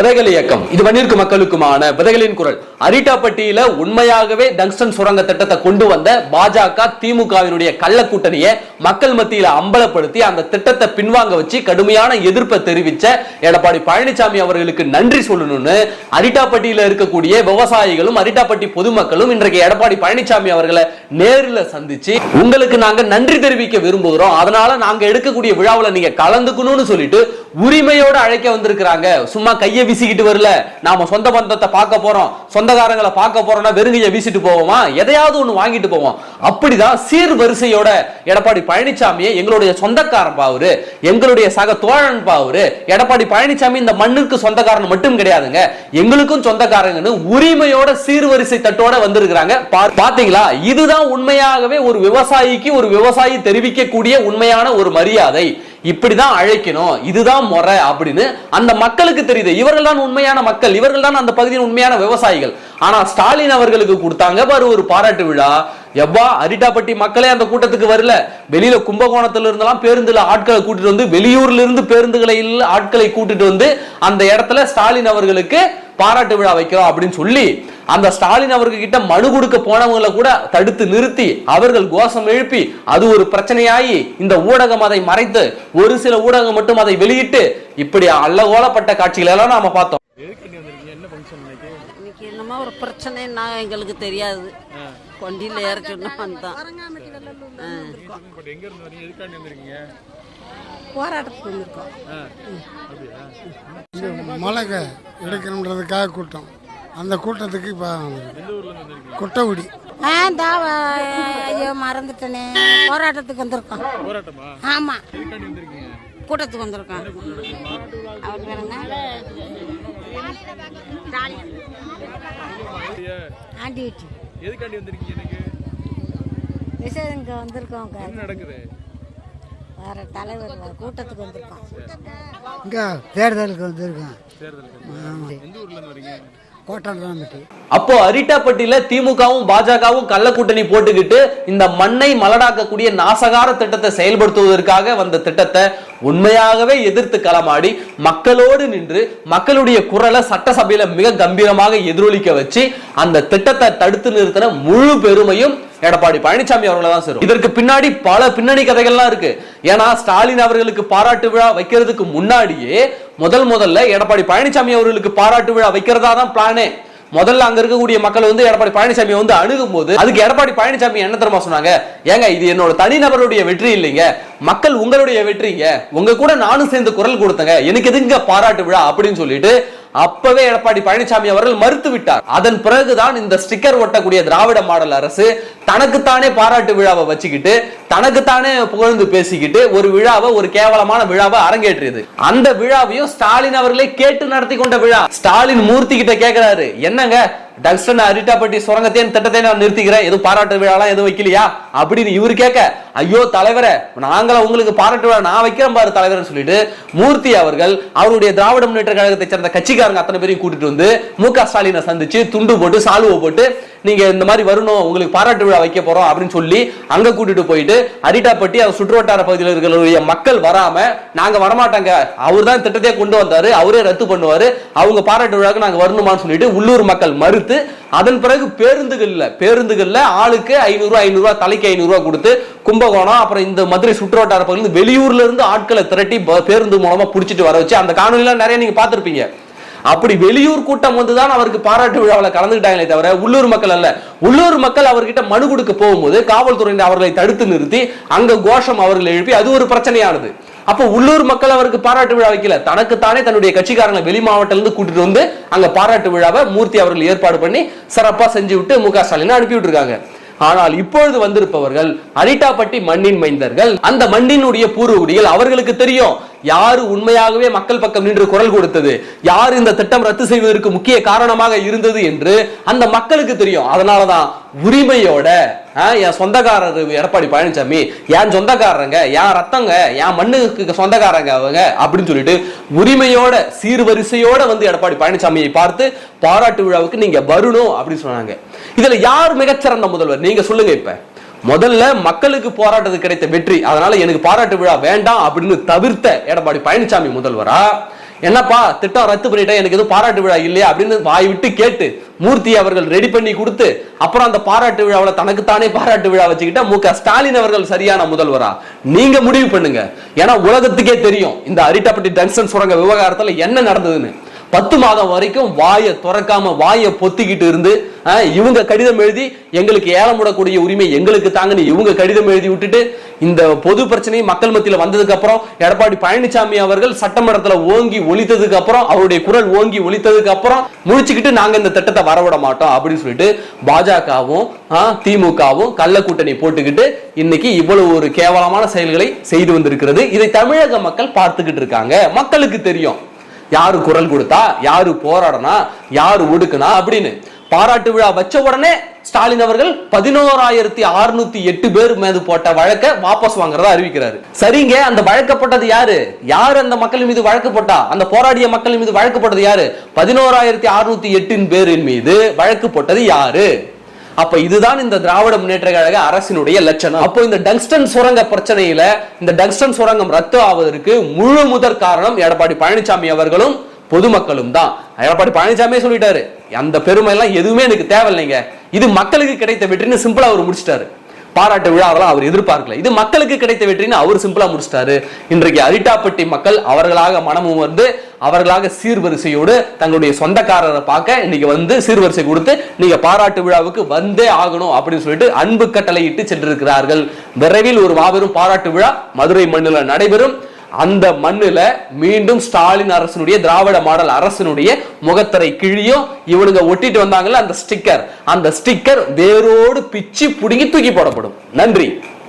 விதைகள் இயக்கம். இது வன்னிற்கு மக்களுக்குமான விதைகளின் குரல். அரிட்டாப்பட்டியில உண்மையாகவே டங்ஸ்டன் சுரங்க திட்டத்தை கொண்டு வந்த பாஜக திமுகவினுடைய கள்ள கூட்டணியை மக்கள் மத்தியில அம்பலப்படுத்தி அந்த திட்டத்தை பின்வாங்க வச்சு கடுமையான எதிர்ப்பை தெரிவிச்ச எடப்பாடி பழனிசாமி அவர்களுக்கு நன்றி சொல்லணும்னு அரிட்டாப்பட்டியில இருக்கக்கூடிய விவசாயிகளும் அரிட்டாப்பட்டி பொதுமக்களும் இன்றைக்கு எடப்பாடி பழனிசாமி அவர்களை நேரில் சந்திச்சு உங்களுக்கு நாங்க நன்றி தெரிவிக்க விரும்புகிறோம். அதனால நாங்க எடுக்கக்கூடிய விழாவில் நீங்க கலந்துக்கணும்னு சொல்லிட்டு உரிமையோட அழைக்க வந்திருக்கிறாங்க. சும்மா கையை வீசிக்கிட்டு வரல. நாம சொந்த பந்தத்தை பார்க்க போறோம். சொந்தக்காரங்களை பார்க்க போறோம்னா வெறுங்கையை வீசிட்டு போவோமா? எதையாவது ஒன்று வாங்கிட்டு போவோம். அப்படிதான் சீர் வரிசையோட எடப்பாடி பழனிசாமியை எங்களுடைய சொந்தக்காரன் பாவரு எங்களுடைய சக தோழன் பாவரு எடப்பாடி பழனிசாமி இந்த மண்ணுக்கு சொந்தக்காரன் மட்டும் கிடையாதுங்க. எங்களுக்கும் சொந்தக்காரங்கன்னு உரிமையோட சீர்வரிசை தட்டோட வந்திருக்கிறாங்க. பா- பாத்தீங்களா? இதுதான் உண்மையாகவே ஒரு விவசாயிக்கு ஒரு விவசாயி தெரிவிக்கக்கூடிய உண்மையான ஒரு மரியாதை. இப்படிதான் அழைக்கணும் இதுதான் முறை அப்படின்னு அந்த மக்களுக்கு தெரியுது. இவர்கள் தான் உண்மையான மக்கள் இவர்கள் தான் அந்த பகுதியின் உண்மையான விவசாயிகள். ஆனா ஸ்டாலின் அவர்களுக்கு கொடுத்தாங்க பாரு ஒரு பாராட்டு விழா. எவ்வா அரிட்டாப்பட்டி மக்களே அந்த கூட்டத்துக்கு வரல. வெளியில கும்பகோணத்துல இருந்தெல்லாம் பேருந்துல ஆட்களை கூட்டிட்டு வந்து வெளியூர்ல இருந்து பேருந்துகளில் ஆட்களை கூட்டிட்டு வந்து அந்த இடத்துல ஸ்டாலின் அவர்களுக்கு பாராட்டு விழா வைக்கிறோம் அப்படின்னு சொல்லி அந்த ஸ்டாலின் அவர்கள் கிட்ட மனு கொடுக்க போனவங்களை கூட தடுத்து நிறுத்தி அவர்கள் கோஷம் எழுப்பி அது ஒரு பிரச்சனையாகி இந்த ஊடகம் அதை மறைத்து ஒரு சில ஊடகம் மட்டும் அதை வெளியிட்டு இப்படி அல்லகோலப்பட்ட காட்சிகளை எல்லாம் நாம பார்த்தோம். என்னமோ ஒரு பிரச்சனைன்னா எங்களுக்கு தெரியாது. கொண்டியில் ஏற சொன்னா வந்தோம் போராட்டத்துக்கு வந்திருக்கோம். இங்கே மலைக்கு எடுக்கணுன்றதுக்காக கூட்டம். அந்த கூட்டத்துக்கு இப்போ குட்டகுடி ஆ தாவ ஐயோ மறந்துட்டேனே. போராட்டத்துக்கு வந்திருக்கோம். போராட்டமா? ஆமா. எதுக்காண்டி வந்திருக்கீங்க? கூட்டத்துக்கு வந்திருக்கோம். அவர் பேர் என்ன? ஐயா, ஆண்டி வீட்டு எதுக்காண்டி வந்திருக்கீங்க எனக்கு விஷயம் இங்கே வந்திருக்கோம் என்ன நடக்குது? வேற தலைவர் கூட்டத்துக்கு வந்திருக்கோம் இங்கே தேர்தலுக்கு வந்திருக்கோம் அப்போ அரிட்டாப்பட்டியில திமுகவும் பாஜகவும் கள்ள கூட்டணி போட்டுக்கிட்டு இந்த மண்ணை மலடாக்கக்கூடிய நாசகார திட்டத்தை செயல்படுத்துவதற்காக வந்த திட்டத்தை உண்மையாகவே எதிர்த்து களமாடி மக்களோடு நின்று மக்களுடைய குரலை சட்டசபையில மிக கம்பீரமாக எதிரொலிக்க வச்சு அந்த திட்டத்தை தடுத்து நிறுத்தின முழு பெருமையும் எடப்பாடி பழனிசாமி அவர்களை தான் சேரும். இதற்கு பின்னாடி பல பின்னணி கதைகள்லாம் இருக்கு. ஏன்னா ஸ்டாலின் அவர்களுக்கு பாராட்டு விழா வைக்கிறதுக்கு முன்னாடியே முதல் முதல்ல எடப்பாடி பழனிசாமி அவர்களுக்கு பாராட்டு விழா வைக்கிறதா தான் பிளானே. முதல்ல அங்க இருக்கக்கூடிய மக்கள் வந்து எடப்பாடி பழனிசாமி வந்து அணுகும் போது அதுக்கு எடப்பாடி பழனிசாமி என்ன தெரியுமா சொன்னாங்க? ஏங்க இது என்னோட தனிநபருடைய வெற்றி இல்லைங்க. மக்கள் உங்களுடைய வெற்றிங்க. உங்க கூட நானும் சேர்ந்து குரல் கொடுத்தங்க. எனக்கு எதுங்க பாராட்டு விழா அப்படின்னு சொல்லிட்டு அப்பவே எடப்பாடி பழனிசாமி அவர்கள் மறுத்து விட்டார் அதன் பிறகுதான் இந்த ஸ்டிக்கர் ஒட்டக்கூடிய திராவிட மாடல் அரசு தனக்குத்தானே பாராட்டு விழாவை வச்சுக்கிட்டு தனக்குத்தானே புகழ்ந்து பேசிக்கிட்டு ஒரு விழாவை ஒரு கேவலமான விழாவை அரங்கேற்றியது. அந்த விழாவையும் ஸ்டாலின் அவர்களே கேட்டு நடத்தி கொண்ட விழா. ஸ்டாலின் மூர்த்தி கிட்ட கேட்கிறாரு என்னங்க டக்ஸ்டன் அரிட்டாப்பட்டி சுரங்கத்தையும் திட்டத்தை நான் நிறுத்திக்கிறேன். எதுவும் பாராட்டு விழாலாம் எதுவும் வைக்கலையா? அப்படின்னு இவர் கேட்க ஐயோ தலைவரே நாங்கள உங்களுக்கு பாராட்டு விழா நான் வைக்கிறேன் பாரு தலைவர்னு சொல்லிட்டு மூர்த்தி அவர்கள் அவருடைய திராவிட முன்னேற்ற கழகத்தை சேர்ந்த கட்சிக்காரங்க அத்தனை பேரையும் கூட்டிட்டு வந்து மு க ஸ்டாலினை சந்திச்சு துண்டு போட்டு சாலுவை போட்டு நீங்க இந்த மாதிரி வரணும் உங்களுக்கு பாராட்டு விழா வைக்க போறோம் அப்படின்னு சொல்லி அங்க கூட்டிட்டு போயிட்டு அரிட்டாப்பட்டி அவர் சுற்றுவட்டார பகுதியில் இருக்கிற மக்கள் வராம நாங்க வரமாட்டாங்க. அவர் தான் திட்டத்தையே கொண்டு வந்தாரு அவரே ரத்து பண்ணுவாரு. அவங்க பாராட்டு விழாக்கு நாங்க வரணுமான்னு சொல்லிட்டு உள்ளூர் மக்கள் மறுத்து அதன் பிறகு பேருந்துகள்ல பேருந்துகள்ல ஆளுக்கு ஐநூறு ஐநூறுரூவா தலைக்கு ஐநூறுரூவா கொடுத்து கும்பகோணம் அப்புறம் இந்த மதுரை சுற்றுவட்டார பகுதியில் வெளியூர்ல இருந்து ஆட்களை திரட்டி பேருந்து மூலமா புடிச்சிட்டு வர வச்சு அந்த காணொலிலாம் நிறைய நீங்க பார்த்துருப்பீங்க. அப்படி வெளியூர் கூட்டம் வந்துதான் அவருக்கு பாராட்டு விழாவில் கலந்துக்கிட்டாங்களே தவிர உள்ளூர் மக்கள் அல்ல. உள்ளூர் மக்கள் அவர்கிட்ட மனு கொடுக்க போகும்போது காவல்துறையினர் அவர்களை தடுத்து நிறுத்தி அங்க கோஷம் அவர்களை எழுப்பி அது ஒரு பிரச்சனையானது. அப்போ உள்ளூர் மக்கள் அவருக்கு பாராட்டு விழா வைக்கல. தனக்குத்தானே தன்னுடைய கட்சிக்காரங்களை வெளி மாவட்டத்திலிருந்து கூட்டிட்டு வந்து அங்க பாராட்டு விழாவை மூர்த்தி அவர்கள் ஏற்பாடு பண்ணி சிறப்பா செஞ்சு விட்டு மு க ஸ்டாலின் அனுப்பி விட்டுருக்காங்க ஆனால் இப்பொழுது வந்திருப்பவர்கள் அரிட்டாப்பட்டி மண்ணின் மைந்தர்கள். அந்த மண்ணினுடைய பூர்வகுடிகள் அவர்களுக்கு தெரியும். யாரு உண்மையாகவே மக்கள் பக்கம் நின்று குரல் கொடுத்தது? யார் இந்த திட்டம் ரத்து செய்வதற்கு முக்கிய காரணமாக இருந்தது என்று அந்த மக்களுக்கு தெரியும். அதனாலதான் உரிமையோட என் சொந்தக்காரர் எடப்பாடி பழனிசாமி என் சொந்தக்காரங்க என் ரத்தங்க என் மண்ணுக்கு சொந்தக்காரங்க அவங்க அப்படின்னு சொல்லிட்டு உரிமையோட சீர்வரிசையோட வந்து எடப்பாடி பழனிசாமியை பார்த்து பாராட்டு விழாவுக்கு நீங்க வரணும் அப்படின்னு சொன்னாங்க. இதுல யார் மிகச்சிறந்த முதல்வர்? நீங்க சொல்லுங்க இப்ப. முதல்ல மக்களுக்கு போராட்டத்துக்கு கிடைத்த வெற்றி. அதனால எனக்கு பாராட்டு விழா வேண்டாம் அப்படின்னு தவிர்த்த எடப்பாடி பழனிசாமி முதல்வரா? என்னப்பா திட்டம் ரத்து பண்ணிட்டேன் எனக்கு எதுவும் பாராட்டு விழா இல்லையா? அப்படின்னு வாய் விட்டு கேட்டு மூர்த்தி அவர்கள் ரெடி பண்ணி கொடுத்து அப்புறம் அந்த பாராட்டு விழாவில் தனக்குத்தானே பாராட்டு விழா வச்சுக்கிட்ட மு ஸ்டாலின் அவர்கள் சரியான முதல்வரா? நீங்க முடிவு பண்ணுங்க. ஏன்னா உலகத்துக்கே தெரியும் இந்த அரிட்டாப்பட்டி டங்ஸ்டன் சுரங்க விவகாரத்துல என்ன நடந்ததுன்னு. பத்து மாதம் வரைக்கும் வாயை திறக்காம வாயை பொத்திக்கிட்டு இருந்து இவங்க கடிதம் எழுதி எங்களுக்கு ஏலம் விடக்கூடிய உரிமை எங்களுக்கு தாங்கன்னு இவங்க கடிதம் எழுதி விட்டுட்டு இந்த பொது பிரச்சனை மக்கள் மத்தியில் வந்ததுக்கு அப்புறம் எடப்பாடி பழனிசாமி அவர்கள் சட்டமன்றத்தில் ஓங்கி ஒழித்ததுக்கு அப்புறம் அவருடைய குரல் ஓங்கி ஒழித்ததுக்கு அப்புறம் முடிச்சுக்கிட்டு நாங்க இந்த திட்டத்தை வரவிட மாட்டோம் அப்படின்னு சொல்லிட்டு பாஜகவும் திமுகவும் கள்ள கூட்டணி போட்டுக்கிட்டு இன்னைக்கு இவ்வளவு ஒரு கேவலமான செயல்களை செய்து வந்திருக்கிறது. இதை தமிழக மக்கள் பார்த்துக்கிட்டு இருக்காங்க. மக்களுக்கு தெரியும். யாரு குரல் கொடுத்தா யாரு போராடனா யாரு ஒடுக்குனா அப்படின்னு. பாராட்டு விழா வச்ச உடனே ஸ்டாலின் அவர்கள் பதினோராயிரத்தி அறுநூத்தி எட்டு பேர் மீது போட்ட வழக்க வாபஸ் வாங்குறதா அறிவிக்கிறாரு. சரிங்க அந்த வழக்கப்பட்டது யாரு? யாரு அந்த மக்கள் மீது வழக்கு போட்டா? அந்த போராடிய மக்கள் மீது வழக்கு போட்டது யாரு? பதினோராயிரத்தி அறுநூத்தி எட்டின் பேரின் மீது வழக்கு போட்டது யாரு? அப்ப இதுதான் இந்த திராவிட முன்னேற்ற கழக அரசினுடைய லட்சணம். அப்போ இந்த டங்ஸ்டன் சுரங்க பிரச்சனையில இந்த டங்ஸ்டன் சுரங்கம் ரத்து ஆவதற்கு முழு முதற் காரணம் எடப்பாடி பழனிசாமி அவர்களும் பொதுமக்களும் தான். எடப்பாடி பழனிசாமியே சொல்லிட்டாரு அந்த பெருமை எல்லாம் எதுவுமே எனக்கு தேவையில்லைங்க. இது மக்களுக்கு கிடைத்த வெற்றின்னு சிம்பிளா அவர் முடிச்சிட்டாரு. பாராட்டு விழாவெல்லாம் அவர் எதிர்பார்க்கல. இது மக்களுக்கு கிடைத்த வெற்றின்னு அவர் சிம்பிளா முடிச்சிட்டாரு. இன்றைக்கு அரிட்டாப்பட்டி மக்கள் அவர்களாக மனமும் வந்து அவர்களாக சீர்வரிசையோடு தங்களுடைய சொந்தக்காரரை பார்க்க இன்னைக்கு வந்து சீர்வரிசை கொடுத்து நீங்க பாராட்டு விழாவுக்கு வந்தே ஆகணும் அப்படின்னு சொல்லிட்டு அன்பு கட்டளையிட்டு சென்றிருக்கிறார்கள். விரைவில் ஒரு மாபெரும் பாராட்டு விழா மதுரை மண்ணில் நடைபெறும். அந்த மண்ணுல மீண்டும் ஸ்டாலின் அரசனுடைய திராவிட மாடல் அரசனுடைய முகத்தரை கிழியும். இவனுங்க ஒட்டிட்டு வந்தாங்கல்ல அந்த ஸ்டிக்கர் அந்த ஸ்டிக்கர் வேரோடு பிச்சு புடுங்கி தூக்கி போடப்படும். நன்றி.